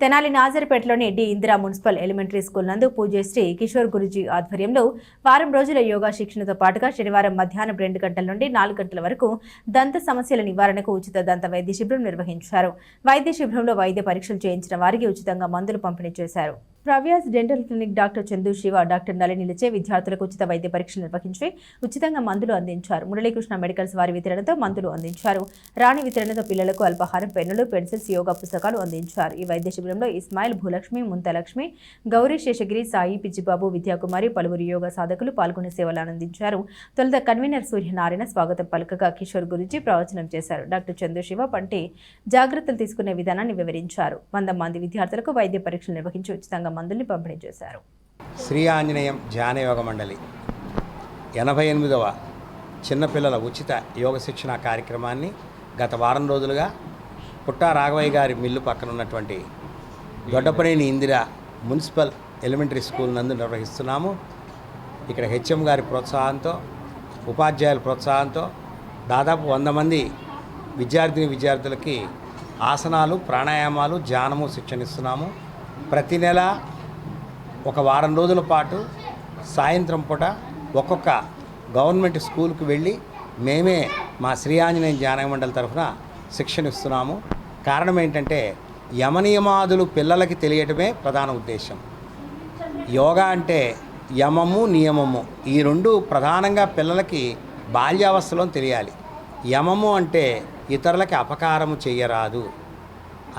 Tenali నాజర్పేటలోని D. Indira municipal elementary school నందు పూజశ్రీ కిషోర్ గురుజీ ఆధ్వర్యంలో వారం రోజుల యోగా శిక్షణతో పాటుగా శనివారం మధ్యాహ్నం రెండు గంటల నుండి నాలుగు గంటల వరకు దంత సమస్యల నివారణకు ఉచిత దంత వైద్య శిబిరం నిర్వహించారు. వైద్య శిబిరంలో వైద్య పరీక్షలు చేయించిన వారికి ఉచితంగా మందులు పంపిణీ చేశారు. Pravyas dental clinic doctor Chandu Siva doctor నళినిలచే విద్యార్థులకు ఉచిత వైద్య పరీక్షలు నిర్వహించి ఉచితంగా మందులు అందించారు. మురళీకృష్ణ మెడికల్స్ వారి వితరణతో మందులు అందించారు. రాణి వితరణతో పిల్లలకు అల్పాహారం పెన్నులు పెన్సిల్స్ యోగా పుస్తకాలు అందించారు. ఈ వైద్య శిబిరంలో ఇస్మాయిల్ భూలక్ష్మి ముంతలక్ష్మి గౌరీ శేషగిరి సాయి పిచ్చిబాబు విద్యాకుమారి పలువురు యోగా సాధకులు పాల్గొనే సేవలు ఆనందించారు తొలుత కన్వీనర్ సూర్యనారాయణ స్వాగతం పలుకగా కిషోర్ గురించి ప్రవచనం చేశారు. డాక్టర్ చందు శివ పంటి జాగ్రత్తలు తీసుకునే విధానాన్ని వివరించారు. వంద మంది విద్యార్థులకు వైద్య పరీక్షలు నిర్వహించి ఉచితంగా మందుల్ని పంపిణీ చేశారు. శ్రీ ఆంజనేయం ధ్యానయోగ మండలి ఎనభై ఎనిమిదవ చిన్నపిల్లల ఉచిత యోగ శిక్షణ కార్యక్రమాన్ని గత వారం రోజులుగా పుట్టా రాఘవయ్య గారి మిల్లు పక్కన ఉన్నటువంటి Doddapaneni Indira municipal elementary school నందు నిర్వహిస్తున్నాము. ఇక్కడ హెచ్ఎం గారి ప్రోత్సాహంతో ఉపాధ్యాయుల ప్రోత్సాహంతో దాదాపు వంద మంది విద్యార్థిని విద్యార్థులకి ఆసనాలు ప్రాణాయామాలు ధ్యానము శిక్షణ ఇస్తున్నాము. ప్రతి నెల ఒక వారం రోజుల పాటు సాయంత్రం పూట ఒక్కొక్క గవర్నమెంట్ స్కూల్కి వెళ్ళి మేమే మా శ్రీ ఆంజనేయ ధ్యాన మండలి తరఫున శిక్షణ ఇస్తున్నాము. కారణం ఏంటంటే యమనియమాదులు పిల్లలకి తెలియటమే ప్రధాన ఉద్దేశం యోగా అంటే యమము నియమము ఈ రెండు ప్రధానంగా పిల్లలకి బాల్యావస్థలో తెలియాలి. యమము అంటే ఇతరులకి అపకారము చేయరాదు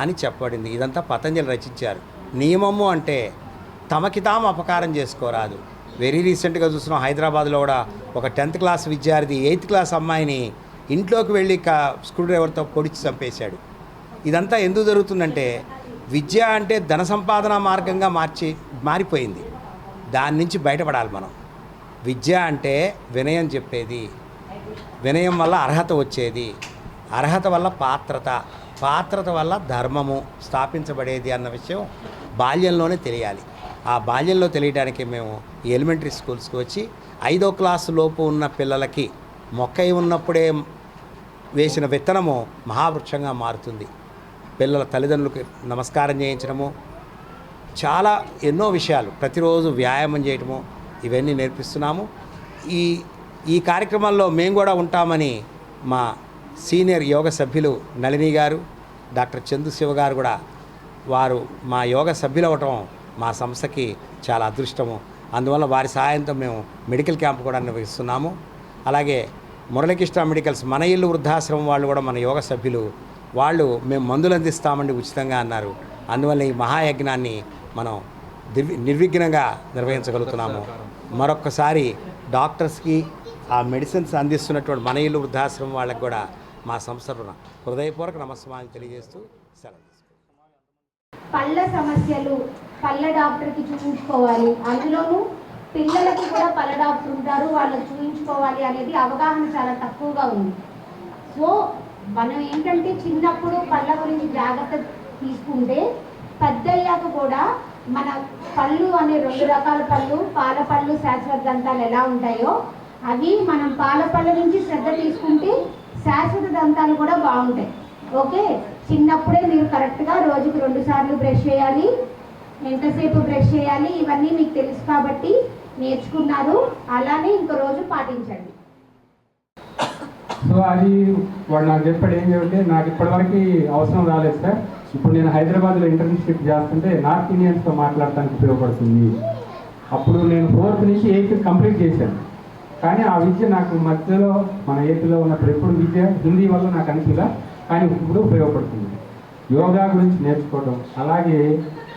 అని చెప్పబడింది. ఇదంతా పతంజలి రచించారు. నియమము అంటే తమకి తాము అపకారం చేసుకోరాదు. వెరీ రీసెంట్గా చూస్తున్నాం హైదరాబాద్లో కూడా ఒక టెన్త్ క్లాస్ విద్యార్థి ఎయిత్ క్లాస్ అమ్మాయిని ఇంట్లోకి వెళ్ళి కా స్క్రూ డ్రైవర్తో పొడిచి చంపేశాడు. ఇదంతా ఎందుకు జరుగుతుందంటే విద్య అంటే ధన సంపాదన మార్గంగా మార్చి మారిపోయింది. దాని నుంచి బయటపడాలి మనం. విద్య అంటే వినయం చెప్పేది. వినయం వల్ల అర్హత వచ్చేది. అర్హత వల్ల పాత్రత. పాత్రత వల్ల ధర్మము స్థాపించబడేది అన్న విషయం బాల్యంలోనే తెలియాలి. ఆ బాల్యంలో తెలియడానికి మేము ఎలిమెంటరీ స్కూల్స్కి వచ్చి ఐదో క్లాసు లోపు ఉన్న పిల్లలకి మొక్కై ఉన్నప్పుడే వేసిన విత్తనము మహావృక్షంగా మారుతుంది. పిల్లల తల్లిదండ్రులకు నమస్కారం చేయించడము చాలా ఎన్నో విషయాలు ప్రతిరోజు వ్యాయామం చేయటము ఇవన్నీ నేర్పిస్తున్నాము. ఈ ఈ కార్యక్రమాల్లో మేము కూడా ఉంటామని మా సీనియర్ యోగ సభ్యులు నళిని గారు డాక్టర్ చందు శివ గారు కూడా వారు మా యోగ సభ్యులు అవటం మా సంస్థకి చాలా అదృష్టము. అందువల్ల వారి సహాయంతో మేము మెడికల్ క్యాంప్ కూడా నిర్వహిస్తున్నాము. అలాగే మురళీకృష్ణ మెడికల్స్ మన ఇల్లు వృద్ధాశ్రమం వాళ్ళు కూడా మన యోగ సభ్యులు. వాళ్ళు మేము మందులు అందిస్తామండి ఉచితంగా అన్నారు. అందువల్ల ఈ మహాయజ్ఞాన్ని మనం నిర్విఘ్నంగా నిర్వహించగలుగుతున్నాము. మరొక్కసారి డాక్టర్స్కి ఆ మెడిసిన్స్ అందిస్తున్నటువంటి మన ఇల్లు వృద్ధాశ్రమం వాళ్ళకి కూడా మా సంస్థ హృదయపూర్వక నమస్కారాలు తెలియజేస్తూ పళ్ళ సమస్యలు పళ్ళ డాక్టర్కి చూపించుకోవాలి. అందులోనూ పిల్లలకి కూడా పళ్ళ డాక్టర్ ఉంటారు వాళ్ళకి చూపించుకోవాలి అనేది అవగాహన చాలా తక్కువగా ఉంది. సో మనం ఏంటంటే చిన్నప్పుడు పళ్ళ గురించి జాగ్రత్త తీసుకుంటే పెద్దయ్యాక కూడా మన పళ్ళు అనే రెండు రకాల పళ్ళు పాల పళ్ళు శాశ్వత దంతాలు ఎలా ఉంటాయో అవి మనం పాల పళ్ళ నుంచి శ్రద్ధ తీసుకుంటే శాశ్వత దంతాలు కూడా బాగుంటాయి. ఓకే? చిన్నప్పుడే మీరు కరెక్ట్గా రోజుకు రెండు సార్లు బ్రష్ చేయాలి. ఎంతసేపు బ్రష్ చేయాలి? ఇవన్నీ మీకు తెలుసు కాబట్టి నేర్చుకున్నారు. అలానే ఇంకో రోజు పాటించండి. సో అది వాడు నాకు చెప్పాడు ఏం చెప్తే నాకు ఇప్పటివరకు అవసరం రాలేదు సార్. ఇప్పుడు నేను హైదరాబాద్లో ఇంటర్న్షిప్ చేస్తుంటే నార్త్ ఇండియన్స్తో మాట్లాడటానికి ఉపయోగపడుతుంది. అప్పుడు నేను ఫోర్త్ నుంచి ఎయిత్ కంప్లీట్ చేశాను. కానీ ఆ విద్య నాకు మధ్యలో మన ఏపీలో ఉన్నప్పుడు ఎప్పుడు విద్య హిందీ వల్ల నాకు అనిపిలా కానీ ఇప్పుడు ఉపయోగపడుతుంది. యోగా గురించి నేర్చుకోవడం. అలాగే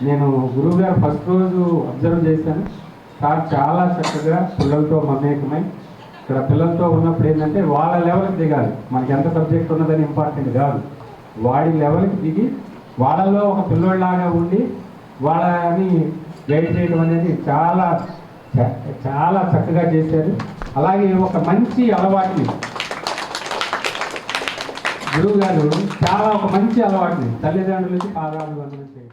నేను గురువు గారు ఫస్ట్ రోజు అబ్జర్వ్ చేశాను. సార్ చాలా చక్కగా పిల్లలతో మమేకమై ఇక్కడ పిల్లలతో ఉన్నప్పుడు ఏంటంటే వాళ్ళ లెవెల్కి దిగాలి. మనకి ఎంత సబ్జెక్ట్ ఉన్నదని ఇంపార్టెంట్ కాదు. వాడి లెవెల్కి దిగి వాళ్ళలో ఒక పిల్లోడిలాగా ఉండి వాళ్ళని గైడ్ చేయడం అనేది చాలా చాలా చక్కగా చేశారు. అలాగే ఒక మంచి అలవాటుని గురువు గారు చాలా ఒక మంచి అలవాటుని తల్లిదండ్రులకి పాదాలు వందనం చేయడం.